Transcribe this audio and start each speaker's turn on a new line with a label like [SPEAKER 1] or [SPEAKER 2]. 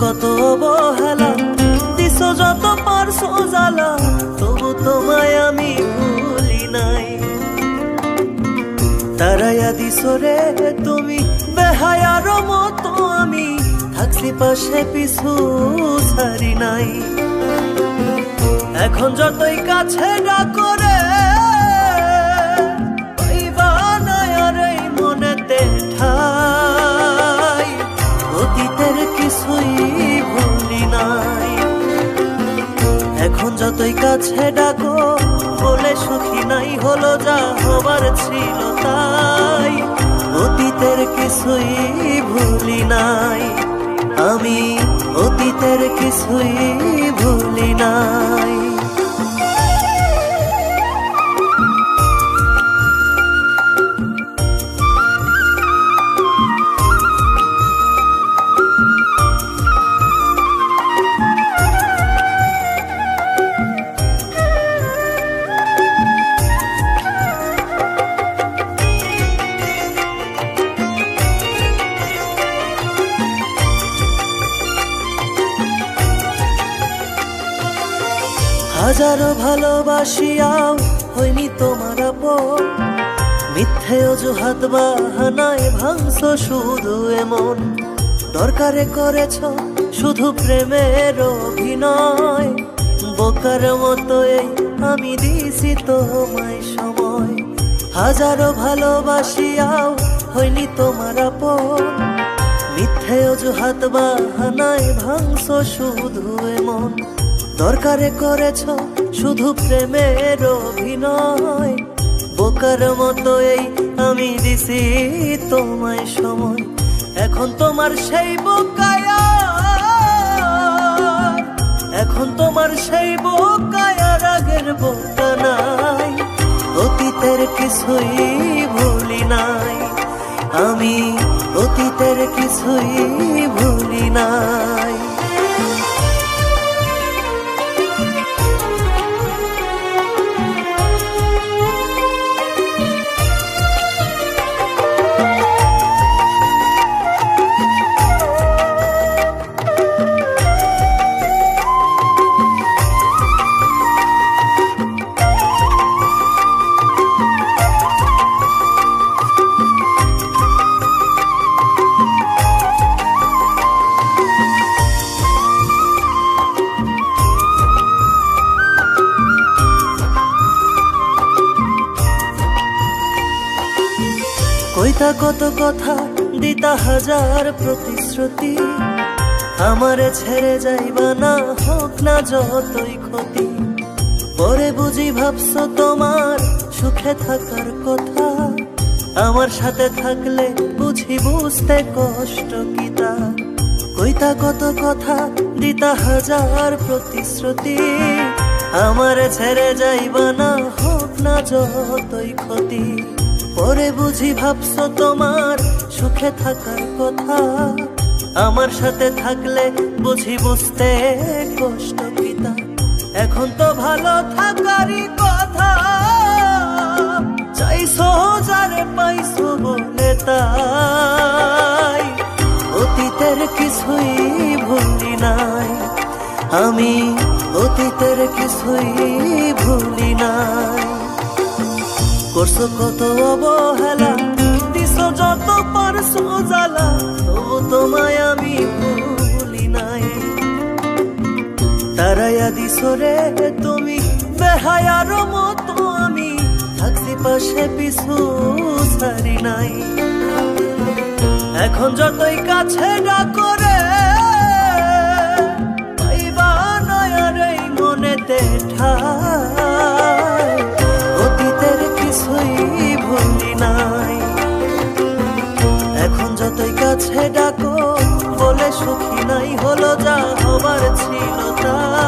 [SPEAKER 1] কত অবহেলা দিছ যত পারছ জ্বালা তবু তোমায় আমি তারাইয়া দিছ রে তুমি বেহায়ার মতো আমি থাকছি পাশে পিছু ছাড়ি নাই। এখন যতই কাছে না এই মনেতে ঠাই। অতীতের কিছুই ভুলি নাই। এখন যতই কাছে ডাকো নাই হলো যা হবার ছিল তাই। অতীতের কিছুই ভুলি নাই। আমি অতীতের কিছুই ভুলি নাই। হাজারো ভালোবাসিয়াও হয়নি তোমার আপন। মিথ্যে অজুহাত বাহানায় ভাঙছ শুধু এমন। দরকারে করেছ শুধু প্রেমের অভিনয়। বোকার মতো এই আমি দিছি তোমায় সময়। হাজারো ভালোবাসিয়াও হয়নি তোমার আপন। মিথ্যে অজুহাত বাহানায় ভাঙছ শুধু এমন। দরকারে করেছ শুধু প্রেমের অভিনয়। বোকার মতো এই আমি দিছি তোমায় সময়। এখন তোমার সেই বোকায়া এখন তোমার সেই বোকায়ার আগের বোকা নাই। অতীতের কিছুই ভুলি নাই। আমি অতীতের কিছুই ভুলি নাই। কইতা কত কথা, দিতা হাজার প্রতিশ্রুতি। আমারে ছেড়ে যাইবা না, হোক না যতই ক্ষতি। পরে বুঝি ভাবছ তোমার সুখে থাকার কথা। আমার সাথে থাকলে বুঝি বুঝতে কষ্ট কিতা কইতা কত কথা, দিতা হাজার প্রতিশ্রুতি। আমার ছেড়ে যাইবা না, হোক না যতই ক্ষতি। পরে বুঝি ভাবছ তোমার সুখে থাকার কথা। আমার সাথে থাকলে বুঝি বুঝতে কষ্ট পিতা এখন তো ভালো থাকারই কথা। চাইছো যারে পাইছো বলে তাই। অতীতের কিছুই ভুলি নাই। আমি অতীতের কিছুই ভুলি নাই। করছ কত অবহেলা? দিছ যত পারছ জ্বালা তবু তোমায় আমি ভুলি নাই। তারাইয়া দিছ রে তুমি, বেহায়ার মতো আমি, থাকছি পাশে পিছু ছাড়ি নাই। এখন যতই কাছে ডাকো রে, পাইবা নয়ার মনেতে ঠাই। কাছে ডাকো বলে সুখী নাই হলো যা হবার ছিল তাই